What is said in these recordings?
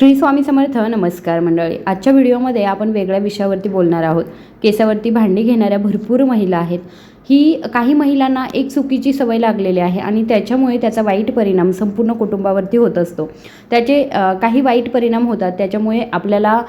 श्री स्वामी समर्थ नमस्कार मंडळी. आजच्या व्हिडिओमध्ये आपण वेगळ्या विषयावरती बोलणार आहोत. केसावरती भांडी घेणाऱ्या भरपूर महिला आहेत. ही काही महिलांना एक चुकीची सवय लागलेली आहे आणि त्याच्यामुळे त्याचा वाईट परिणाम संपूर्ण कुटुंबावरती होत असतो. त्याचे काही वाईट परिणाम होतात. त्याच्यामुळे आपल्याला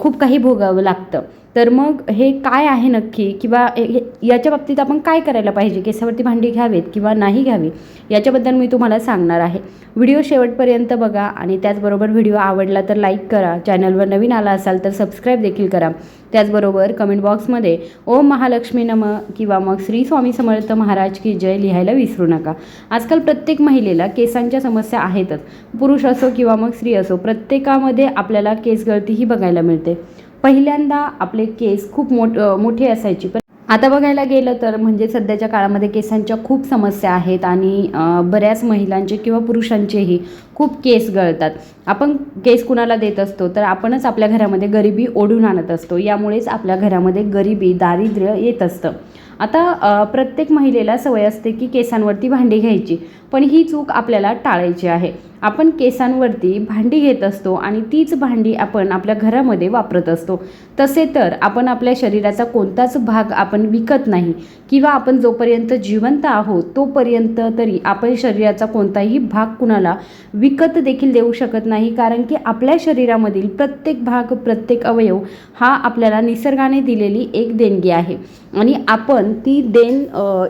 खूप काही भोगावं लागतं. तर मग हे काय आहे नक्की? किंवा हे- हे- याच्या बाबतीत आपण काय करायला पाहिजे? केसावरती भांडी घ्यावेत किंवा नाही घ्यावी? याच्याबद्दल मी तुम्हाला सांगणार आहे. व्हिडिओ शेवटपर्यंत बघा आणि त्याचबरोबर व्हिडिओ आवडला तर लाईक करा. चॅनलवर नवीन आला असाल तर सबस्क्राईब देखील करा. त्याचबरोबर कमेंट बॉक्समध्ये ओम महालक्ष्मी नम किंवा मग श्री स्वामी समर्थ महाराज की जय लिहायला विसरू नका. आजकाल प्रत्येक महिलेला केसांच्या समस्या आहेतच. पुरुष असो किंवा मग स्त्री असो प्रत्येकामध्ये आपल्याला केस गळती ही बघायला मिळते. पहिल्यांदा आपले केस खूप मोठ मोठे असायचे. पण आता बघायला गेलं तर म्हणजे सध्याच्या काळामध्ये केसांच्या खूप समस्या आहेत आणि बऱ्याच महिलांचे किंवा पुरुषांचेही खूप केस गळतात. आपण केस कुणाला देत असतो? तर आपणच आपल्या घरामध्ये गरिबी ओढून आणत असतो. यामुळेच आपल्या घरामध्ये गरिबी दारिद्र्य येत असतं. आता प्रत्येक महिलेला सवय असते की केसांवरती भांडी घ्यायची पण ही चूक आपल्याला टाळायची आहे. आपण केसांवरती भांडी घेत असतो आणि तीच भांडी आपण आपल्या घरामध्ये वापरत असतो. तसे तर आपण आपल्या शरीराचा कोणताच भाग आपण विकत नाही किंवा आपण जोपर्यंत जिवंत आहोत तोपर्यंत तरी आपण शरीराचा कोणताही भाग कुणाला विकत देखील देऊ शकत नाही कारण की आपल्या शरीरामधील प्रत्येक भाग प्रत्येक अवयव हा आपल्याला निसर्गाने दिलेली एक देणगी आहे. आणि आपण ती देण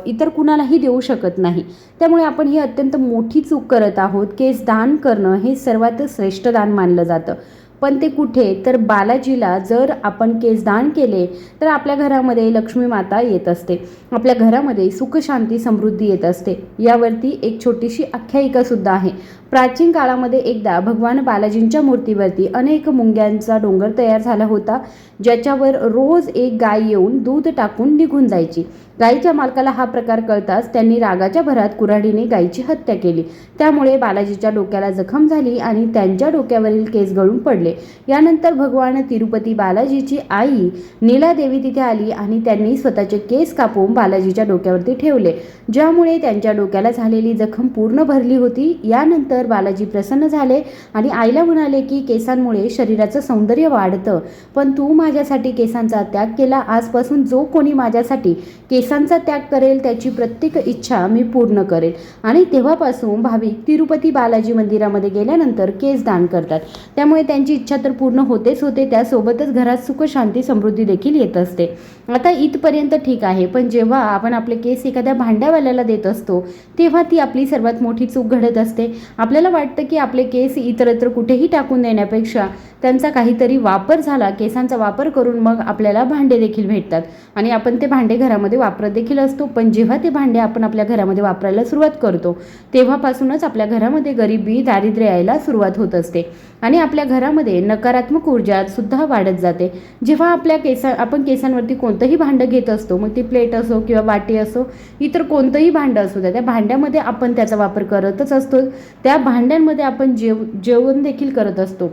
इतर कुणालाही देऊ शकत नाही. त्यामुळे आपण ही अत्यंत मोठी चूक करत आहोत. केस दान करणं हे सर्वात श्रेष्ठ दान मानलं जातं. पण ते कुठे? तर बालाजीला जर आपण केस दान केले तर आपल्या घरामध्ये लक्ष्मी माता येत असते. आपल्या घरामध्ये सुख शांती समृद्धी येत असते. यावरती एक छोटीशी आख्यायिकासुद्धा आहे. प्राचीन काळामध्ये एकदा भगवान बालाजींच्या मूर्तीवरती अनेक मुंग्यांचा डोंगर तयार झाला होता ज्याच्यावर रोज एक गाय येऊन दूध टाकून निघून जायची. गायीच्या मालकाला हा प्रकार कळताच त्यांनी रागाच्या भरात कुऱ्हाडीने गायीची हत्या केली. त्यामुळे बालाजीच्या डोक्याला जखम झाली आणि त्यांच्या डोक्यावरील केस गळून पडले. यानंतर भगवान तिरुपती बालाजीची आई नीलादेवी तिथे आली आणि त्यांनी स्वतःचे केस कापून बालाजीच्या डोक्यावरती ठेवले. ज्यामुळे त्यांच्या डोक्याला झालेली जखम पूर्ण भरली होती. यानंतर बालाजी प्रसन्न झाले आणि आईला म्हणाले की केसांमुळे शरीराचं सौंदर्य वाढतं. पण तू माझ्यासाठी केसांचा त्याग केला. आजपासून जो कोणी माझ्यासाठी केसांचा त्याग करेल त्याची प्रत्येक इच्छा मी पूर्ण करेल. आणि तेव्हापासून भाविक तिरुपती बालाजी मंदिरामध्ये गेल्यानंतर केस दान करतात. त्यामुळे त्यांची इच्छा तर पूर्ण होतेच होते. त्यासोबतच घरात सुख शांती समृद्धी देखील येत असते. आता इथपर्यंत ठीक आहे. पण जेव्हा आपण आपले केस एखाद्या भांड्यावाल्याला देत असतो तेव्हा ती आपली सर्वात मोठी चूक घडत असते. आपल्याला वाटतं की आपले केस इतरत्र कुठेही टाकून देण्यापेक्षा त्यांचा काहीतरी वापर झाला केसांचा वापर करून मग आपल्याला भांडे देखील भेटतात. आणि आपण ते भांडे घरामध्ये वापरत देखील असतो पण जेव्हा ते भांडे आपण आपल्या घरामध्ये वापरायला सुरुवात करतो तेव्हापासूनच आपल्या घरामध्ये गरिबी दारिद्र्य यायला सुरुवात होत असते. आणि आपल्या घरामध्ये नकारात्मक ऊर्जा सुद्धा वाढत जाते. जेव्हा आपल्या केसा आपण केसांवरती कोणतंही भांडं घेत असतो मग ती प्लेट असो किंवा वाटी असो इतर कोणतंही भांडं असू द्या त्या भांड्यामध्ये आपण त्याचा वापर करतच असतो. त्या भांड्यांमध्ये आपण जेव जेवण देखील करत असतो.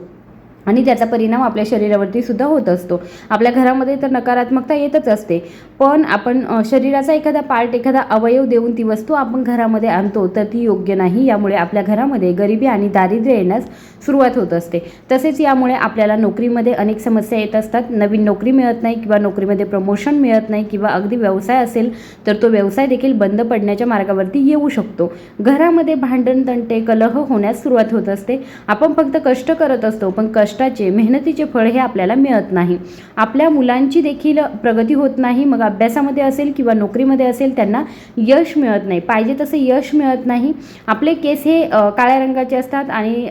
आणि त्याचा परिणाम आपल्या शरीरावरती सुद्धा होत असतो. आपल्या घरामध्ये तर नकारात्मकता येतच असते. पण आपण शरीराचा एखादा पार्ट एखादा अवयव देऊन ती वस्तू आपण घरामध्ये आणतो तर ती योग्य नाही. यामुळे आपल्या घरामध्ये गरिबी आणि दारिद्र्य येण्यास सुरुवात होत असते. तसेच यामुळे आपल्याला नोकरीमध्ये अनेक समस्या येत असतात. नवीन नोकरी मिळत नाही किंवा नोकरीमध्ये प्रमोशन मिळत नाही किंवा अगदी व्यवसाय असेल तर तो व्यवसाय देखील बंद पडण्याच्या मार्गावरती येऊ शकतो. घरामध्ये भांडण तंटे कलह होण्यास सुरुवात होत असते. आपण फक्त कष्ट करत असतो पण कष्टाचे मेहनतीचे फळ हे आपल्याला मिळत नाही. आपल्या मुलांची देखील प्रगती होत नाही मग अभ्यासामध्ये असेल किंवा नोकरीमध्ये असेल त्यांना यश मिळत नाही. पाहिजे तसे यश मिळत नाही. आपले केस हे काळ्या रंगाचे असतात आणि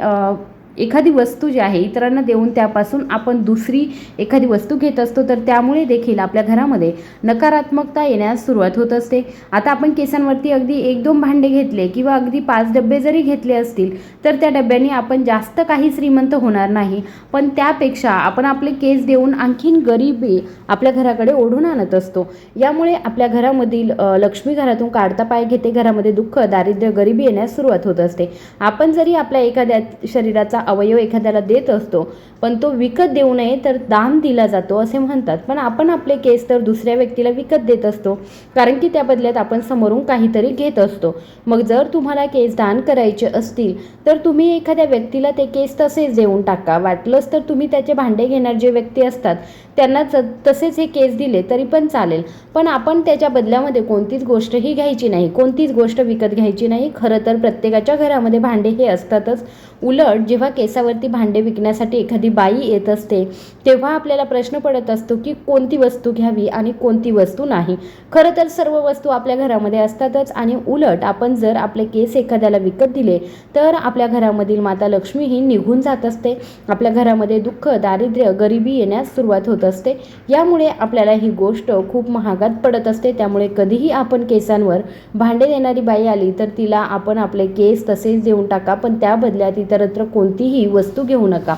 एखादी वस्तू जी आहे इतरांना देऊन त्यापासून आपण दुसरी एखादी वस्तू घेत असतो तर त्यामुळे देखील आपल्या घरामध्ये नकारात्मकता येण्यास सुरुवात होत असते. आता आपण केसांवरती अगदी एक दोन भांडे घेतले किंवा अगदी पाच डबे जरी घेतले असतील तर त्या डब्यांनी आपण जास्त काही श्रीमंत होणार नाही. पण त्यापेक्षा आपण आपले केस देऊन आणखीन गरिबी आपल्या घराकडे ओढून आणत असतो. यामुळे आपल्या घरामधील लक्ष्मी घरातून काढता पाय घेते. घरामध्ये दुःख दारिद्र्य गरिबी येण्यास सुरुवात होत असते. आपण जरी आपल्या एखाद्या शरीराचा अवयव एखाद्याला देत असतो पण तो विकत देऊ नये तर दान दिला जातो असे म्हणतात. पण आपण आपले केस तर दुसऱ्या व्यक्तीला विकत देत असतो कारण की त्या बदल्यात आपण समोरून काहीतरी घेत असतो. मग जर तुम्हाला केस दान करायचे असतील तर तुम्ही एखाद्या व्यक्तीला ते केस तसेच देऊन टाका. वाटलंच तर तुम्ही त्याचे भांडे घेणार जे व्यक्ती असतात त्यांना च तसेच हे केस दिले तरी पण चालेल. पण आपण त्याच्या बदल्यामध्ये कोणतीच गोष्ट ही घ्यायची नाही कोणतीच गोष्ट विकत घ्यायची नाही. खरं तर प्रत्येकाच्या घरामध्ये भांडे हे असतातच. उलट जेव्हा केसावरती भांडे विकण्यासाठी एखादी बाई येत असते तेव्हा आपल्याला प्रश्न पडत असतो की कोणती वस्तू घ्यावी आणि कोणती वस्तू नाही. खरं तर सर्व वस्तू आपल्या घरामध्ये असतातच आणि उलट आपण जर आपले केस एखाद्याला विकत दिले तर आपल्या घरामधील माता लक्ष्मी ही निघून जात असते. आपल्या घरामध्ये दुःख दारिद्र्य गरिबी येण्यास सुरुवात होत असते. यामुळे आपल्याला ही गोष्ट खूप महागात पडत असते. त्यामुळे कधीही आपण केसांवर भांडे देणारी बाई आली तर तिला आपण आपले केस तसेच देऊन टाका पण त्या बदल्यात इतरत्र कोणतीही वस्तू घेऊ नका.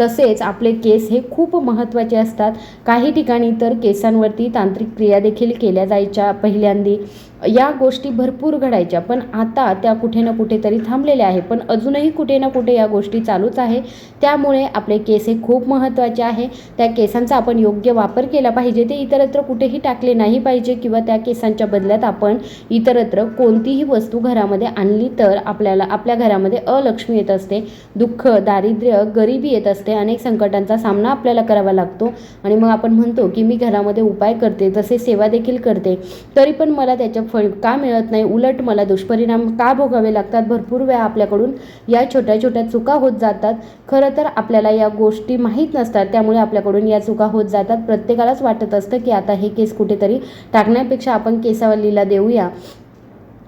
तसेच आपले केस हे खूप महत्त्वाचे असतात. काही ठिकाणी तर केसांवरती तांत्रिक क्रिया देखील केल्या जायच्या पहिल्यांदी. या गोष्टी भरपूर घडायच्या पण आता त्या कुठे ना कुठेतरी थांबलेल्या आहे पण अजूनही कुठे ना कुठे या गोष्टी चालूच आहे त्यामुळे आपले केस हे खूप महत्त्वाचे आहे. त्या केसांचा आपण योग्य वापर केला पाहिजे. ते इतरत्र कुठेही टाकले नाही पाहिजे किंवा त्या केसांच्या बदल्यात आपण इतरत्र कोणतीही वस्तू घरामध्ये आणली तर आपल्याला आपल्या घरामध्ये अलक्ष्मी येत असते दुःख दारिद्र्य गरिबी येत असते अनेक संकटांचा सामना आपल्याला करावा लागतो. आणि मग आपण म्हणतो की मी घरामध्ये उपाय करते तसे सेवा देखील करते. तरी पण मला त्याच्या फळ का मिळत नाही? उलट मला दुष्परिणाम का भोगावे लागतात? भरपूर वेळा आपल्याकडून या छोट्या छोट्या चुका होत जातात. खरं तर आपल्याला या गोष्टी माहीत नसतात. त्यामुळे आपल्याकडून या चुका होत जातात. प्रत्येकालाच वाटत असतं की आता हे केस कुठेतरी टाकण्यापेक्षा आपण केसावलीला देऊया.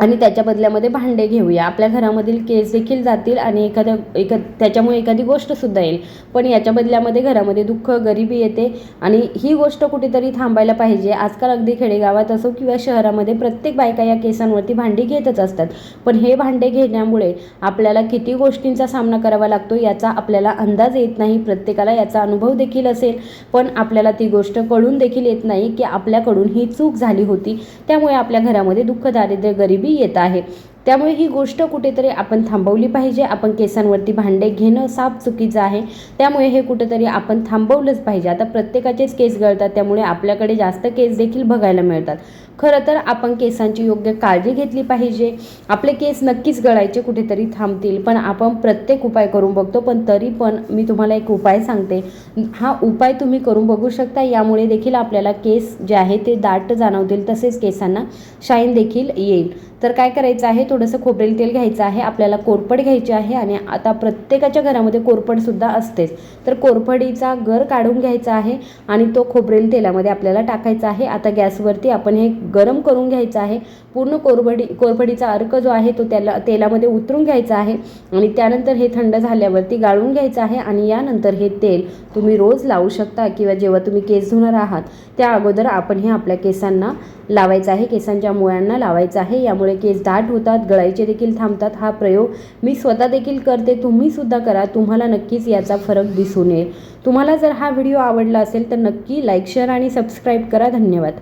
आणि त्याच्या बदल्यामध्ये भांडे घेऊया. आपल्या घरामधील केस देखील जातील आणि एखाद्या एखा त्याच्यामुळे एखादी गोष्टसुद्धा येईल. पण याच्या बदल्यामध्ये घरामध्ये दुःख गरिबी येते आणि ही गोष्ट कुठेतरी थांबायला पाहिजे. आजकाल अगदी खेडेगावात असो किंवा शहरामध्ये प्रत्येक बायका या केसांवरती भांडी घेतच असतात. पण हे भांडे घेण्यामुळे आपल्याला किती गोष्टींचा सामना करावा लागतो याचा आपल्याला अंदाज येत नाही. प्रत्येकाला याचा अनुभव देखील असेल. पण आपल्याला ती गोष्ट कळून देखील येत नाही की आपल्याकडून ही चूक झाली होती. त्यामुळे आपल्या घरामध्ये दुःख दारिद्र्य गरिबी येत आहे. त्यामुळे ही गोष्ट कुठेतरी आपण थांबवली पाहिजे. आपण केसांवरती भांडे घेणं साफ चुकीचं आहे. त्यामुळे हे कुठेतरी आपण थांबवलंच पाहिजे. आता प्रत्येकाचेच केस गळतात त्यामुळे आपल्याकडे जास्त केस देखील बघायला मिळतात. खरं तर आपण केसांची योग्य काळजी घेतली पाहिजे. आपले केस नक्कीच गळायचे कुठेतरी थांबतील पण आपण प्रत्येक उपाय करून बघतो पण तरी पण मी तुम्हाला एक उपाय सांगते. हा उपाय तुम्ही करून बघू शकता. यामुळे देखील आपल्याला केस जे आहे ते दाट जाणवतील तसेच केसांना शाईन देखील येईल. तर काय करायचं आहे? थोडंसं खोबरेल तेल घ्यायचं आहे आपल्याला कोरपड घ्यायची आहे आणि आता प्रत्येकाच्या घरामध्ये कोरपडसुद्धा असतेच. तर कोरपडीचा गर काढून घ्यायचा आहे आणि तो खोबरेल तेलामध्ये आपल्याला टाकायचा आहे. आता गॅसवरती आपण हे गरम करून घ्यायचं आहे. पूर्ण कोरबडी कोरपडीचा अर्क जो आहे तो त्याला तेलामध्ये उतरून घ्यायचा आहे आणि त्यानंतर हे थंड झाल्यावरती गाळून घ्यायचं आहे आणि यानंतर हे तेल तुम्ही रोज लावू शकता किंवा जेव्हा तुम्ही केस धुणार आहात त्या अगोदर आपण हे आपल्या केसांना लावायचा आहे केसांच्या मुळ्यांना लावायचा आहे. यामुळे केस दाट होतात गळायचे देखील थांबतात. हा प्रयोग मी स्वतः देखील करते. तुम्हीसुद्धा करा. तुम्हाला नक्कीच याचा फरक दिसून येईल. तुम्हाला जर हा व्हिडिओ आवडला असेल तर नक्की लाईक शेअर आणि सबस्क्राईब करा. धन्यवाद.